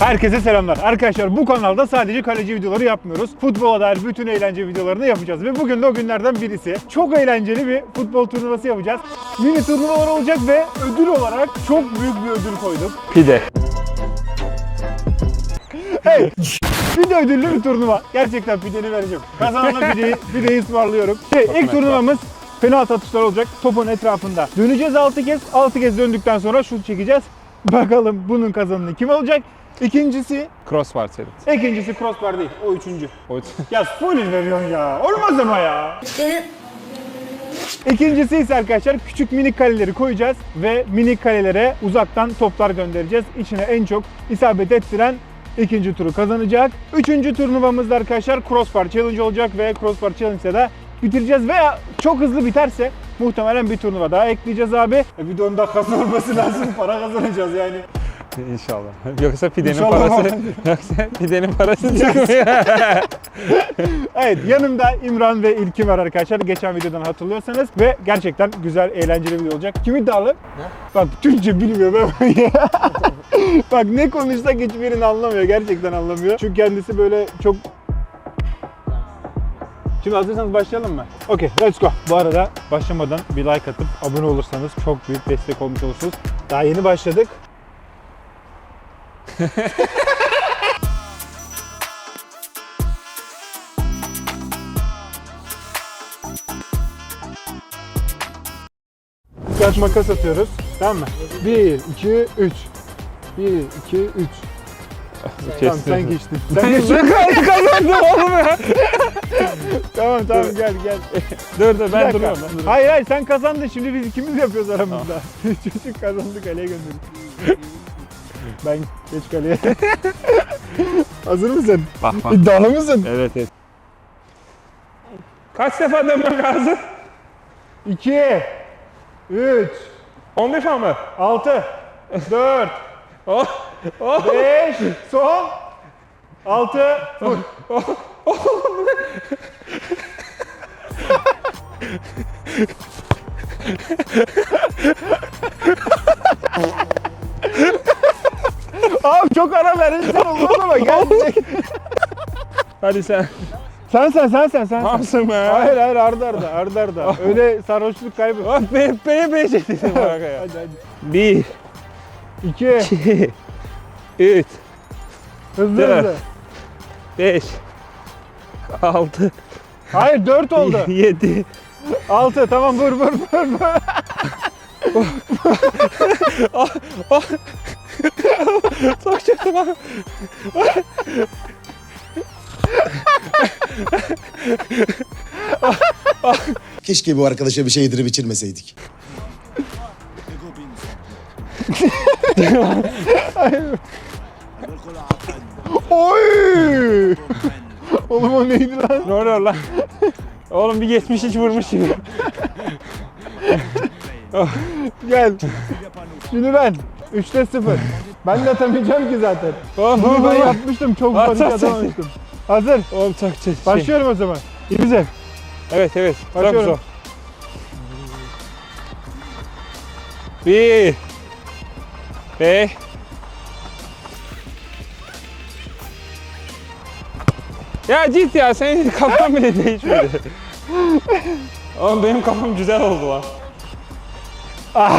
Herkese selamlar. Arkadaşlar bu kanalda sadece kaleci videoları yapmıyoruz. Futbola dair bütün eğlence videolarını yapacağız. Ve bugün de o günlerden birisi. Çok eğlenceli bir futbol turnuvası yapacağız. Mini turnuvalar olacak ve ödül olarak çok büyük bir ödül koyduk. Pide. Hey! Pide ödüllü bir turnuva. Gerçekten pideni vereceğim. Kazanana pideyi, pideyi ısmarlıyorum. Şey, ilk turnuvamız penaltı atışlar olacak topun etrafında. Döneceğiz 6 kez. 6 kez döndükten sonra şut çekeceğiz. Bakalım bunun kazananı kim olacak? İkincisi, Crossbar challenge. ikincisi crossbar değil. O üçüncü. O Ya spoiler veriyorsun ya. Olmaz ama ya. İkincisi ise arkadaşlar küçük minik kaleleri koyacağız ve minik kalelere uzaktan toplar göndereceğiz. İçine en çok isabet ettiren ikinci turu kazanacak. Üçüncü turnuvamızda arkadaşlar crossbar challenge olacak ve crossbar challenge'da da bitireceğiz veya çok hızlı biterse muhtemelen bir turnuva daha ekleyeceğiz abi. E bir de 10 dakikası olması lazım para kazanacağız yani. İnşallah. Yoksa pidenin İnşallah. parası yoksa pidenin parası çıkmıyor. Evet yanımda İmran ve İlki var arkadaşlar. Geçen videodan hatırlıyorsanız ve gerçekten güzel eğlenceli bir video olacak. Kim iddialı? Bak Türkçe bilmiyor ben. Bak ne konuşsak hiçbirini anlamıyor. Gerçekten anlamıyor. Çünkü kendisi böyle çok Şimdi hazırsanız başlayalım mı? Okey, let's go. Bu arada başlamadan bir like atıp abone olursanız çok büyük destek olmuş olursunuz. Daha yeni başladık. Kağıt makas atıyoruz. Tamam mı? 1, 2, 3. 1, 2, 3. Tamam sen geçtin. Sen geçtin. Kazandım oğlum ya. tamam tamam gel gel. Dur dur ben duruyorum. Ben duruyorum. Hayır hayır sen kazandın şimdi biz ikimiz yapıyoruz aramızda. Çocuk kazandı kaleye gönderdik. Ben geç kaleye. Hazır mısın? Bak bak. İddialı mısın? Evet evet. Kaç defa dönmek lazım? 2 3 10 defa mı? 6 4 Oh. Oh. 5 son 6 vur. Abi çok ara verirsen olmaz ama gerçek. Hadi sen. Sen sen sen sen sen. Hamsın be. Hayır hayır arda arda arda arda. Öyle sarhoşluk kaybı. Oh be be be çektin bak ya. Hadi hadi. 1 2 2 3 hızlı Dört. hızlı. 5 6 Hayır 4 oldu. 7 6 tamam vur vur vur vur. Çok çıktı bak. Keşke bu arkadaşa bir şey yedirip içirmeseydik. Oy! Oğlum o neydi lan? Ne oluyor lan? Oğlum bir geçmiş hiç vurmuş gibi. Gel. Şimdi ben 3'te 0. Ben de atamayacağım ki zaten. Oğlum Bunu ben yapmıştım. Çok panik at, at. atamamıştım. Hazır. Oğlum çok şey. Başlıyorum o zaman. İyi güzel. Evet evet. Başlıyorum. Bir. Beş. Ya git ya senin kafan bile değişmedi. Oğlum benim kafam güzel oldu lan.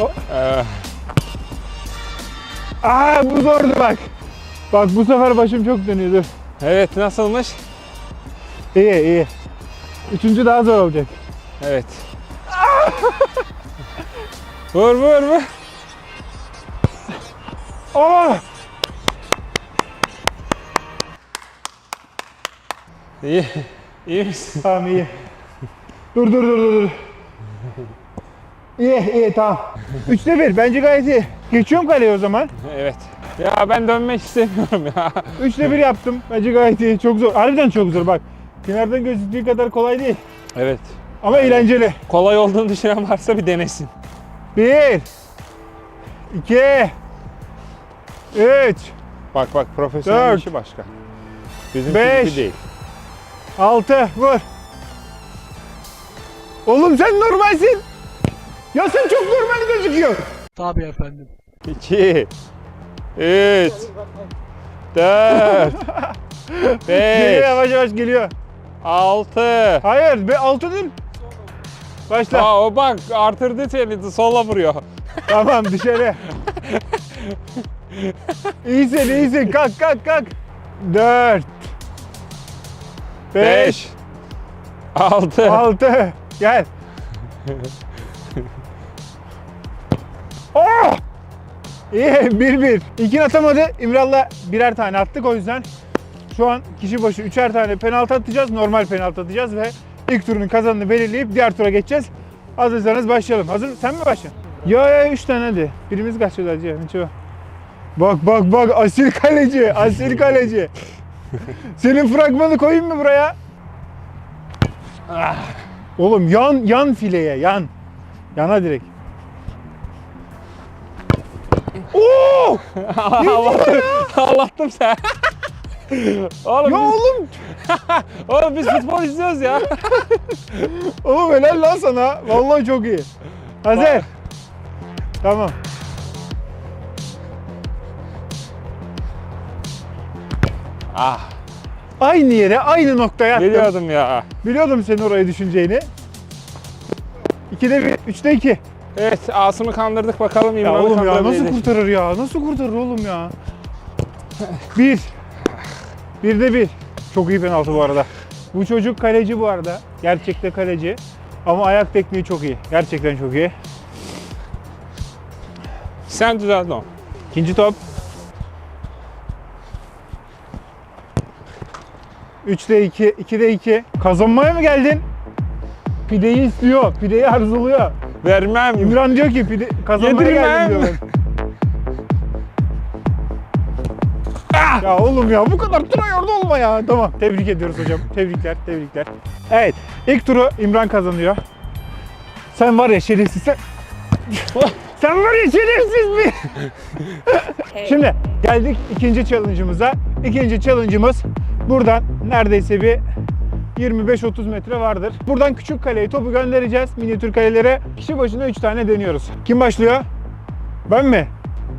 Ee, Aa bu zordu bak. Bak bu sefer başım çok dönüyor. Dur. evet nasılmış? İyi iyi. Üçüncü daha zor olacak. Evet. vur vur vur. Aa! İyi. İyi misin? Tamam iyi. Dur dur dur dur. İyi iyi tamam. Üçte bir bence gayet iyi. Geçiyorum kaleye o zaman. Evet. Ya ben dönmek istemiyorum ya. Üçte bir yaptım. Bence gayet iyi. Çok zor. Harbiden çok zor bak. Kenardan gözüktüğü kadar kolay değil. Evet. Ama eğlenceli. Kolay olduğunu düşünen varsa bir denesin. Bir. iki, Üç. Bak bak profesyonel Dört. işi başka. Bizim Beş. değil. Altı. Vur. Oğlum sen normalsin. Ya sen çok normal gözüküyor. Tabii efendim. 2 3 4 Geliyor 5 yavaş yavaş geliyor. 6 Hayır be altı değil. Başla. Aa, o bak artırdı seni sola vuruyor. Tamam dışarı. iyisin iyisin kalk kalk kalk. Dört. Beş. 5 6 Altı. Gel. İyi bir bir. İkin atamadı. İmral'la birer tane attık o yüzden. Şu an kişi başı üçer tane penaltı atacağız. Normal penaltı atacağız ve ilk turun kazanını belirleyip diğer tura geçeceğiz. Hazırsanız başlayalım. Hazır Sen mi başlıyorsun? Ya ya üç tane hadi. Birimiz kaçıyor hacı. Hiç o. Bak bak bak asil kaleci. Asil kaleci. Senin fragmanı koyayım mı buraya? Oğlum yan yan fileye yan. Yana direkt. Ağlattım, ağlattım sen. oğlum, Ya biz, oğlum, oğlum biz futbol izliyoruz ya. oğlum helal lan sana. Vallahi çok iyi. Hazır. Bak. Tamam. ah Aynı yere, aynı noktaya attım. biliyordum ya. Biliyordum senin oraya düşüneceğini. 2'de 1, 3'te 2. Evet Asım'ı kandırdık bakalım Ya İmran'ı oğlum ya nasıl kandırabilecek. kurtarır ya? Nasıl kurtarır oğlum ya? 1. 1'de 1. Çok iyi penaltı bu arada. Bu çocuk kaleci bu arada. Gerçekte kaleci. Ama ayak tekniği çok iyi. Gerçekten çok iyi. Sen düzelt onu. İkinci top. 3'te 2, 2'de 2. Kazanmaya mı geldin? Pideyi istiyor, pideyi arzuluyor. Vermem. İmran diyor ki pide kazanmaya Yedirmem. geldim diyor. Ya oğlum ya bu kadar tryhard olma ya. Tamam tebrik ediyoruz hocam. Tebrikler, tebrikler. Evet ilk turu İmran kazanıyor. Sen var ya şerefsiz sen. sen var ya şerefsiz mi? Şimdi geldik ikinci challenge'ımıza. İkinci challenge'ımız buradan neredeyse bir 25-30 metre vardır. Buradan küçük kaleye topu göndereceğiz minyatür kalelere. Kişi başına 3 tane deniyoruz. Kim başlıyor? Ben mi?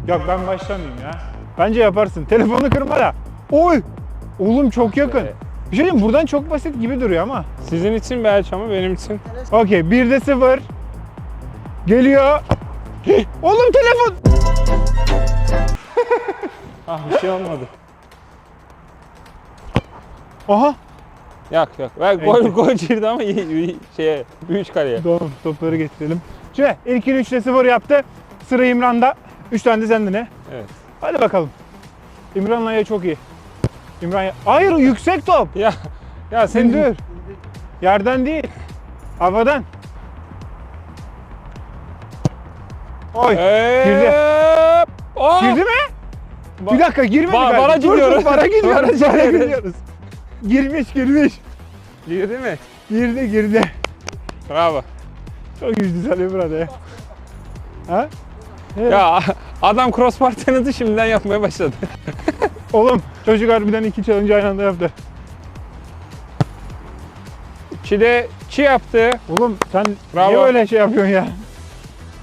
Yok ben başlamayayım ya. Bence yaparsın. Telefonu kırma da. Oy! Oğlum çok yakın. Bir şey diyeyim buradan çok basit gibi duruyor ama. Sizin için belki ama benim için. Okey 1'de 0. Geliyor. Oğlum telefon. Ah bir şey olmadı. Aha. Yak yak. Ver, gol gol girdi ama şeye büyük kaleye. Tamam topları getirelim. Şimdi ilkini 3'te 0 yaptı. Sıra İmran'da. 3 tane de sende ne? Evet. Hadi bakalım. İmran'la ya çok iyi. İmran ya... Hayır yüksek top. Ya ya sen Sindir. Yerden değil. Havadan. Oy. Girdi. Oh! Girdi mi? Ba- Bir dakika girmedi Ba- Dur, dur, gidiyoruz. bara gidiyoruz. Bara gidiyoruz. Girmiş girmiş. Girdi mi? Girdi girdi. Bravo. Çok güzel burada ya. Ha? Evet. Ya adam crossbar tanıdı şimdiden yapmaya başladı. Oğlum çocuk harbiden iki challenge aynı anda yaptı. Çide çi yaptı. Oğlum sen Bravo. niye öyle şey yapıyorsun ya?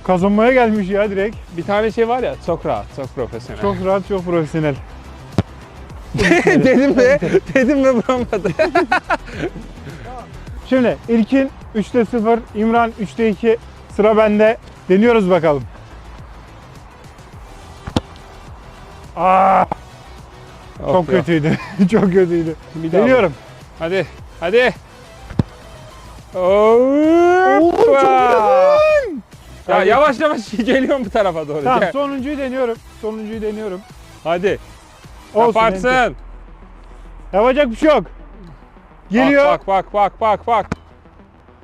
Kazanmaya gelmiş ya direkt. Bir tane şey var ya çok rahat, çok profesyonel. Çok rahat, çok profesyonel. Dedim mi? dedim mi vuramadı. Şimdi İlkin 3'te 0, İmran 3'te 2. Sıra bende. Deniyoruz bakalım. Aa, çok Of ya. kötüydü. çok kötüydü. Bir daha Deniyorum. Hadi, hadi. Oo, çok Hoppa! Ya yavaş yavaş geliyorum bu tarafa doğru. Tamam Gel. sonuncuyu deniyorum. Sonuncuyu deniyorum. Hadi. Olsun, enter. Yaparsın. Yapacak bir şey yok. Geliyor. Bak bak bak bak bak.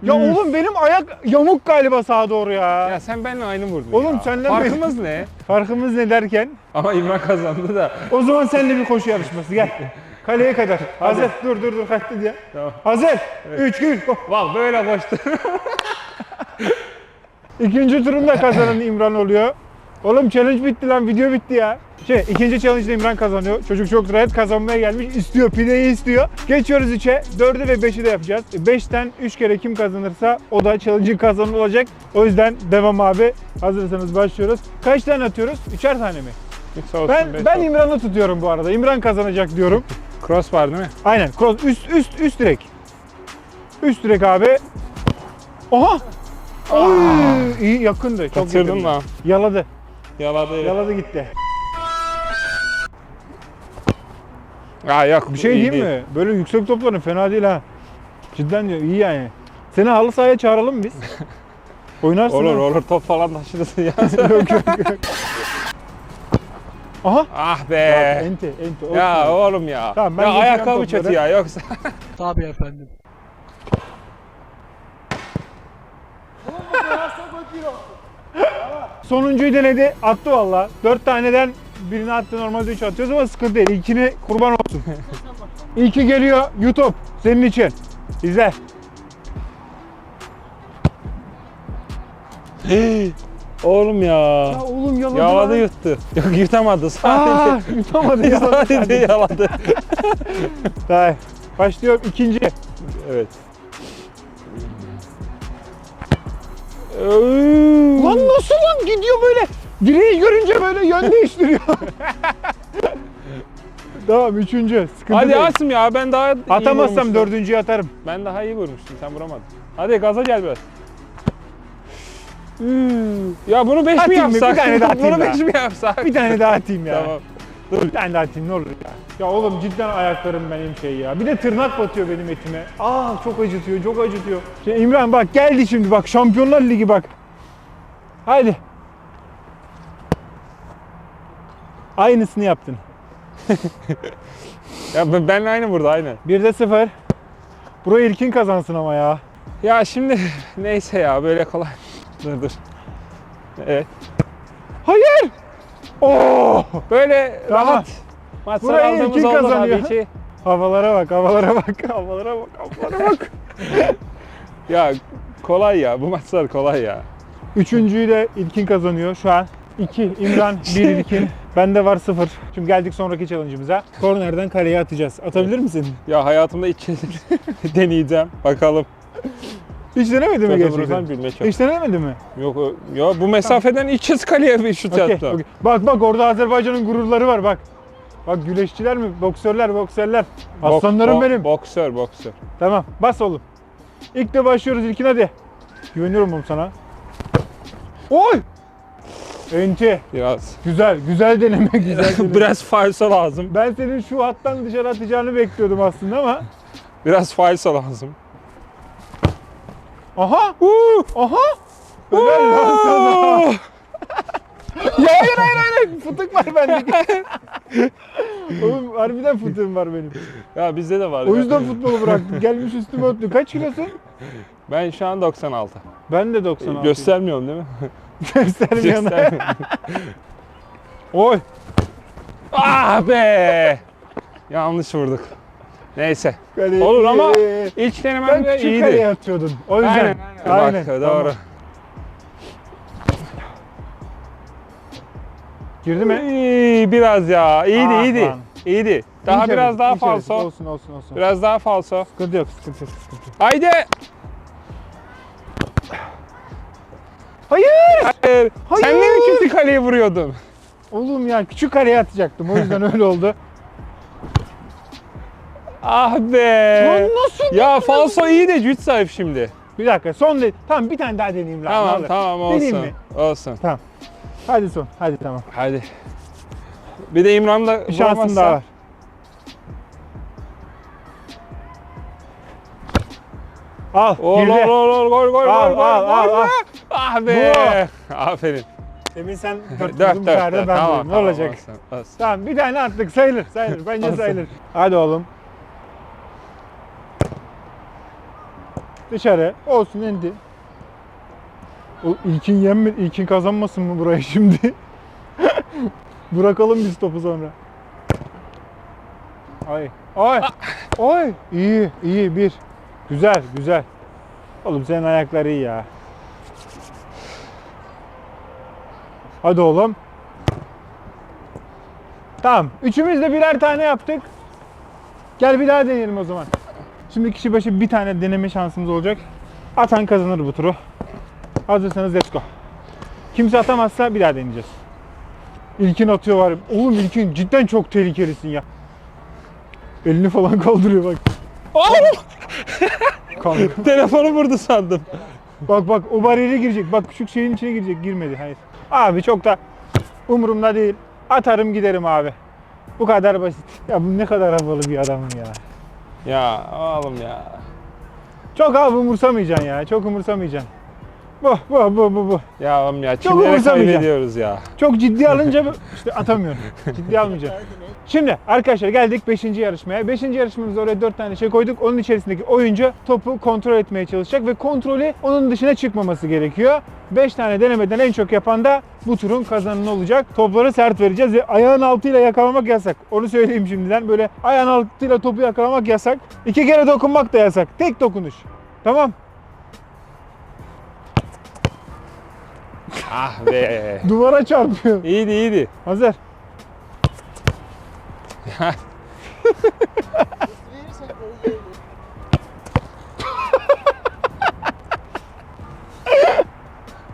Ya Üf. oğlum benim ayak yamuk galiba sağa doğru ya. Ya sen benimle aynı vurdun Oğlum ya. senden Farkımız ne? Farkımız ne derken? Ama İmran kazandı da. O zaman seninle bir koşu yarışması gel. Kaleye kadar. Hazır. Dur dur dur kaçtı diye. Tamam. Hazır. 3 gün. Bak böyle koştu. İkinci turunda kazanan İmran oluyor. Oğlum challenge bitti lan video bitti ya. Şey ikinci challenge'da İmran kazanıyor. Çocuk çok rahat kazanmaya gelmiş. istiyor pideyi istiyor. Geçiyoruz 3'e. 4'ü ve 5'i de yapacağız. 5'ten 3 kere kim kazanırsa o da challenge'ın kazananı olacak. O yüzden devam abi. Hazırsanız başlıyoruz. Kaç tane atıyoruz? Üçer tane mi? Olsun, Ben ben olsun. İmran'ı tutuyorum bu arada. İmran kazanacak diyorum. Cross var değil mi? Aynen. Cross üst üst üst direk. Üst direk abi. Oha! Oy, iyi yakındı. Çok Kaçırdın yakındı. lan. Yaladı. Yaladı. Yaladı gitti. Aa yok Bir şey diyeyim mi? Böyle yüksek topların fena değil ha. Cidden diyor iyi yani. Seni halı sahaya çağıralım biz? Oynarsın Olur ha. olur top falan taşırırsın ya. yok yok yok. Aha. ah be. ente ente. olsun. Ya oğlum ya. Tamam, ben ya ayakkabı kötü topları. ya yoksa. Tabii efendim. Sonuncuyu denedi. Attı valla. Dört taneden birini attı. Normalde üç atıyoruz ama sıkıntı değil. İlkini kurban olsun. İlki geliyor. YouTube. Senin için. İzle. oğlum ya. Ya oğlum yaladı. Yaladı lan. yuttu. Yok yutamadı Aa, sadece. yutamadı yaladı. sadece yaladı. Tamam. Başlıyorum. ikinci. evet. Lan nasıl lan gidiyor böyle? Direği görünce böyle yön değiştiriyor. tamam üçüncü. Sıkıntı Hadi değil. Asım ya ben daha iyi Atamazsam vurmuştum. dördüncüyü atarım. Ben daha iyi vurmuştum sen vuramadın. Hadi gaza gel biraz. Ya bunu 5 mi Atayım mı? Bir yapsak? tane daha atayım bunu daha. 5 mi yapsak? Bir tane daha atayım ya. Tamam. Tane daha atayım ne olur ya. Ya oğlum cidden ayaklarım benim şey ya. Bir de tırnak batıyor benim etime. Aa çok acıtıyor, çok acıtıyor. Şey, İmran bak geldi şimdi bak Şampiyonlar Ligi bak. Haydi. Aynısını yaptın. Ya ben- benle aynı burada aynı. 1'de 0. Burayı ilkin kazansın ama ya. Ya şimdi neyse ya böyle kolay. Dur dur. Evet. Hayır. Oo! Böyle Tamam. rahat. Maçlar Burayı ilkin kazanıyor. ki. Havalara bak, havalara bak, havalara bak, havalara bak. Ya kolay ya bu maçlar kolay ya. Üçüncüyü de İlkin kazanıyor şu an. 2 İmran, 1 İlkin. Bende var 0. Şimdi geldik sonraki challenge'ımıza. Kornerden kaleye atacağız. Atabilir misin? Ya hayatımda ilk kez deneyeceğim. Bakalım. Hiç denemedin mi gerçekten? Hiç denemedin mi? Yok o- ya bu mesafeden ilk kez kaleye bir şut Okey, attım. okey. Bak bak orada Azerbaycan'ın gururları var bak. Bak güreşçiler mi? Boksörler, boksörler. Bok- Aslanlarım bo- benim. Boksör boksör. Tamam, bas oğlum. İlk de başlıyoruz İlkin hadi. Güveniyorum oğlum sana. Oy! Enti. Biraz. Güzel, güzel deneme, güzel deneme. Biraz falso lazım. Ben senin şu hattan dışarı atacağını bekliyordum aslında ama. Biraz falso lazım. Aha! Aha! Helal lan sana. ya hayır hayır hayır. Fıtık var bende. Oğlum harbiden fıtığım var benim. Ya bizde de var. O ya. yüzden futbolu bıraktım. Gelmiş üstüme öttü. Kaç kilosun? Ben şu an 96. Ben de 96. Göstermiyorum değil mi? Göstermiyorsun. Göstermiyorum. Oy. ah be! Yanlış vurduk. Neyse. Kale- Olur ama ilk ben denemem de küçük kaleye iyiydi. atıyordun. O yüzden. Aynen. Aynen. Bak Tamam. doğru. Girdi mi? İyi, biraz ya. İyiydi Ah iyiydi. lan. İyiydi. Daha İyi biraz daha falso. Olsun olsun olsun. Biraz daha falso. Sıkıntı yok, sıkıntı yok, sıkıntı yok. Haydi. Hayır! Hayır. Hayır. Sen de mi kötü kaleyi vuruyordun? Oğlum ya küçük kaleye atacaktım. O yüzden öyle oldu. Ah be. Lan nasıl? Ya falso iyi de güç sahip şimdi. Bir dakika son de tamam bir tane daha deneyeyim lan. Tamam tamam Deneyeyim olsun. mi? Olsun. Hadi son. Hadi tamam. Hadi. Bir de İmran da Bir şansın daha var. Al. Ol girdi. ol ol ol gol gol Al, gol gol. al, al, gol al. Ah be. Aferin. Demin sen dört Dört dört. dört. ben Tamam, vurdum. Ne tamam, olacak? olsun, olsun. Tamam bir tane attık sayılır sayılır. Bence sayılır. Hadi oğlum. Dışarı. Olsun indi. O ilkin yem mi? İlkin kazanmasın mı burayı şimdi? Bırakalım biz topu sonra. Ay. Ay. Ay. İyi, iyi bir. Güzel, güzel. Oğlum senin ayakları iyi ya. Hadi oğlum. Tamam. Üçümüz de birer tane yaptık. Gel bir daha deneyelim o zaman. Şimdi kişi başı bir tane deneme şansımız olacak. Atan kazanır bu turu. Hazırsanız let's go. Kimse atamazsa bir daha deneyeceğiz. İlkin atıyor var. Oğlum İlkin cidden çok tehlikelisin ya. Elini falan kaldırıyor bak. Kanka. Telefonu vurdu sandım. Bak bak o bariyere girecek. Bak şu şeyin içine girecek. Girmedi. Hayır. Abi çok da umurumda değil. Atarım giderim abi. Bu kadar basit. Ya bu ne kadar havalı bir adamım ya. Ya oğlum ya. Çok abi umursamayacaksın ya. Çok umursamayacaksın. Bu bu bu bu bu. Ya oğlum ya Çok kimlere umursamayacağım. kaybediyoruz ya. Çok ciddi alınca işte atamıyorum. Ciddi almayacağım. Şimdi arkadaşlar geldik 5. yarışmaya. 5. yarışmamızda oraya 4 tane şey koyduk. Onun içerisindeki oyuncu topu kontrol etmeye çalışacak ve kontrolü onun dışına çıkmaması gerekiyor. 5 tane denemeden en çok yapan da bu turun kazananı olacak. Topları sert vereceğiz ve ayağın altıyla yakalamak yasak. Onu söyleyeyim şimdiden. Böyle ayağın altıyla topu yakalamak yasak. İki kere dokunmak da yasak. Tek dokunuş. Tamam. Ah be. Duvara çarpıyor. iyiydi iyiydi. Hazır.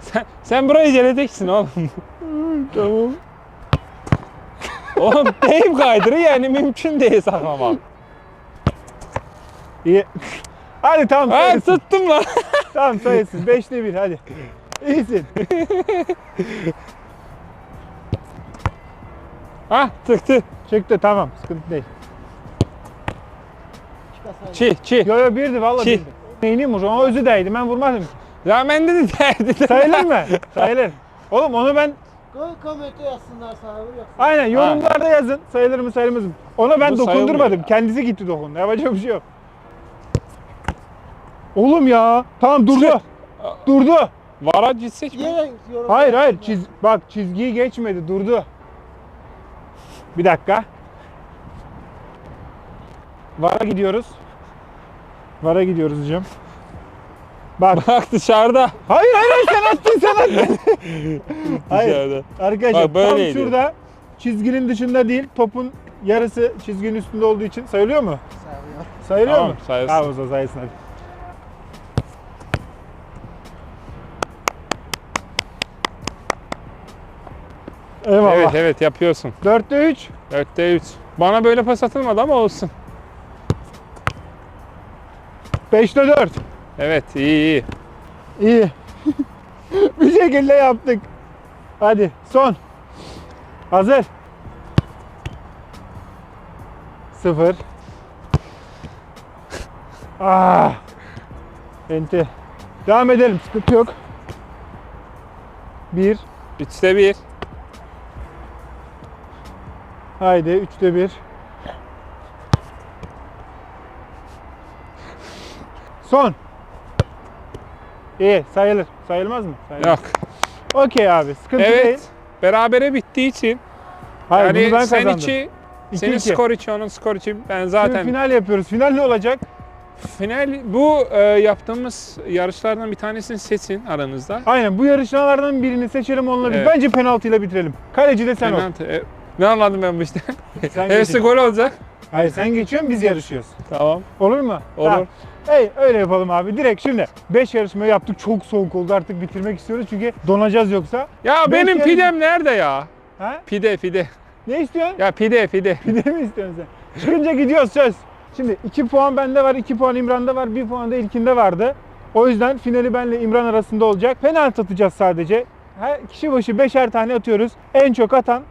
Sen, sen burayı geleceksin oğlum. Tamam. Oğlum deyim kaydırı yani mümkün değil saklamak. İyi. Hadi tamam Ha sayılsın. tuttum lan. Tamam sayılsın. Beşte bir hadi. İyisin. Ha tıktı. Çıktı tamam. Sıkıntı değil. Çi çi. Yo yo birdi vallahi Çi. birdi. Neyini vurmuş? Ona özü değdi. Ben vurmadım. Ya ben de derdi. Sayılır mı? Sayılır. Oğlum onu ben komente yazsınlar sana yoksa. aynen yorumlarda yazın. Sayılır mı sayılmaz mı? Ona ben Bu dokundurmadım. sayılmıyor. Kendisi gitti dokundu. Yapacak bir şey yok. Oğlum ya. Tamam durdu. Durdu. Vara gitsek mi? Yere yorum Hayır hayır çiz bak çizgiyi geçmedi durdu. Bir dakika. Vara gidiyoruz. Vara gidiyoruz hocam. Bak. Bak dışarıda. Hayır hayır sen attın sen attın. hayır. Dışarıda. Arkadaşlar Bak, böyleydi. tam şurada çizginin dışında değil topun yarısı çizginin üstünde olduğu için sayılıyor mu? Sayılıyor. Sayılıyor Tamam, mu? sayılsın. Tamam o zaman sayılsın hadi. Eyvallah. Evet evet yapıyorsun. 4'te 3. 4'te 3. Bana böyle pas atılmadı ama olsun. 5'te 4. Evet iyi iyi. İyi. bir şekilde yaptık. Hadi son. Hazır. 0. Ah. Enti. Devam edelim. Sıkıntı yok. 1. 3'te 1. Haydi 3'te 1. Son. İyi sayılır. Sayılmaz mı? Sayılır. Yok. Okey abi sıkıntı Evet. değil. Berabere bittiği için Hayır yani bunu ben sen kazandım. içi İki senin iki. skor içi onun skor içi ben Şimdi zaten final yapıyoruz. Final ne olacak? final bu e, yaptığımız yarışlardan bir tanesini seçin aranızda. Aynen bu yarışmalardan birini seçelim onunla biz. Evet. Bence penaltıyla bitirelim. Kaleci de sen ol. Penaltı. E, ne anladım ben bu işte? Sen Hepsi geçin. gol olacak. Hayır sen geçiyorsun biz yarışıyoruz. Tamam. Olur mu? Olur. Tamam. Hey öyle yapalım abi. Direkt şimdi 5 yarışma yaptık. Çok soğuk oldu artık bitirmek istiyoruz çünkü donacağız yoksa. Ya Beş benim yarış- pidem nerede ya? Ha? Pide pide. Ne istiyorsun? Ya pide pide. Pide mi istiyorsun sen? Çıkınca gidiyoruz söz. Şimdi 2 puan bende var, 2 puan İmran'da var, 1 puan da İlkin'de vardı. O yüzden finali benle İmran arasında olacak. Penaltı atacağız sadece. Her kişi başı 5'er tane atıyoruz. En çok atan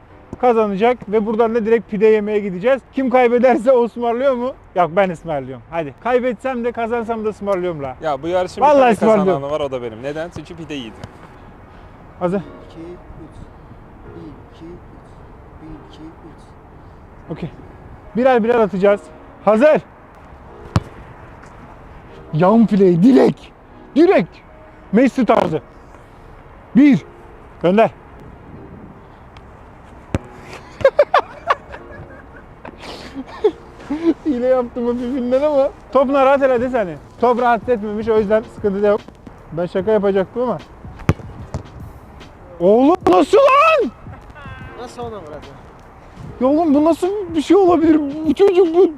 kazanacak ve buradan da direkt pide yemeye gideceğiz. Kim kaybederse o ısmarlıyor mu? Yok ben ısmarlıyorum. Hadi. Kaybetsem de kazansam da ısmarlıyorum la. Ya bu yarışın Vallahi bir tane ısmarlıyorum. kazananı var o da benim. Neden? Çünkü pide yedim. Hazır. 2 3 1 2 3 1 2 3 Okey. Birer birer atacağız. Hazır. Yan play direkt. Direkt. Messi tarzı. Bir. Gönder. Hile yaptım hafifinden ama top rahat herhalde seni. Top rahatsız etmemiş o yüzden sıkıntı da yok. Ben şaka yapacaktım ama. Oğlum nasıl lan? Nasıl ona vuracak? Ya oğlum bu nasıl bir şey olabilir? Bu çocuk bu.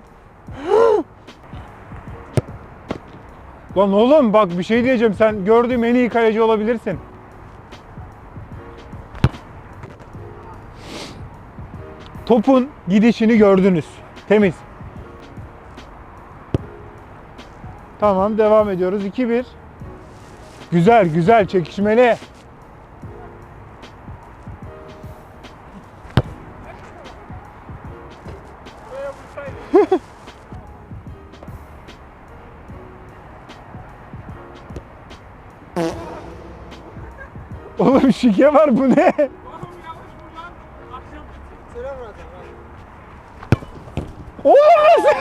Lan oğlum bak bir şey diyeceğim. Sen gördüğüm en iyi kaleci olabilirsin. Topun gidişini gördünüz. Temiz. Tamam devam ediyoruz. 2-1. Güzel güzel çekişmeli. Oğlum şike var bu ne? Söyle vuracak. Oğlum nasıl?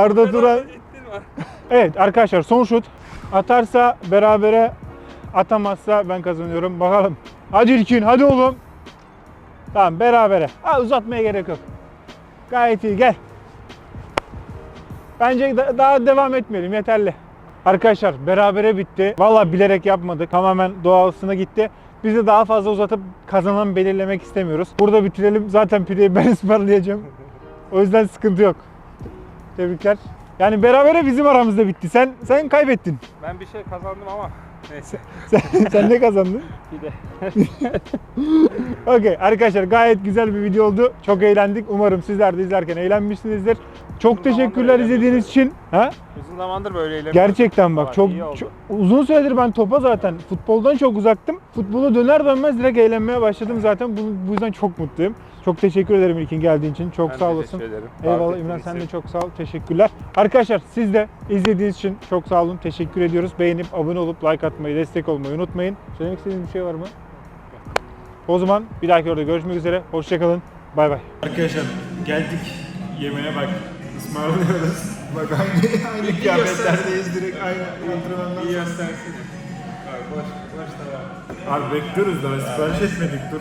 Arda Turan. Evet arkadaşlar son şut. Atarsa berabere atamazsa ben kazanıyorum. Bakalım. Hadi İlkin hadi oğlum. Tamam berabere. Ha, uzatmaya gerek yok. Gayet iyi gel. Bence da- daha devam etmeyelim yeterli. Arkadaşlar berabere bitti. Valla bilerek yapmadık. Tamamen doğalsına gitti. Biz de daha fazla uzatıp kazanan belirlemek istemiyoruz. Burada bitirelim. Zaten pideyi ben ısmarlayacağım. O yüzden sıkıntı yok. Tebrikler. Yani berabere bizim aramızda bitti. Sen sen kaybettin. Ben bir şey kazandım ama neyse. Sen, sen ne kazandın? Bir de. Okey arkadaşlar gayet güzel bir video oldu. Çok eğlendik. Umarım sizler de izlerken eğlenmişsinizdir. Çok Uzun zamandır teşekkürler izlediğiniz için. Ha? Uzun zamandır böyle eğlenmiyorum. Gerçekten bak Ama çok, iyi oldu. çok- uzun süredir ben topa zaten futboldan çok uzaktım. Futbola döner dönmez direkt eğlenmeye başladım zaten. Bu, bu yüzden çok mutluyum. Çok teşekkür ederim İlkin geldiğin için. Çok Ben sağ teşekkür olasın. ederim. Eyvallah Davet İmran sen de çok sağ ol. Teşekkürler. Arkadaşlar siz de izlediğiniz için çok sağ olun. Teşekkür ediyoruz. Beğenip abone olup like atmayı, destek olmayı unutmayın. Söylemek istediğiniz bir şey var mı? O zaman bir dahaki orada görüşmek üzere. Hoşçakalın. Bay bay. Arkadaşlar geldik. Yemeğe bak. Ismarlıyoruz. Bak aynı, aynı kıyafetlerdeyiz direkt aynı antrenmandan. İyi göstersin. Boş, boş da var. Abi bekliyoruz daha sipariş etmedik dur.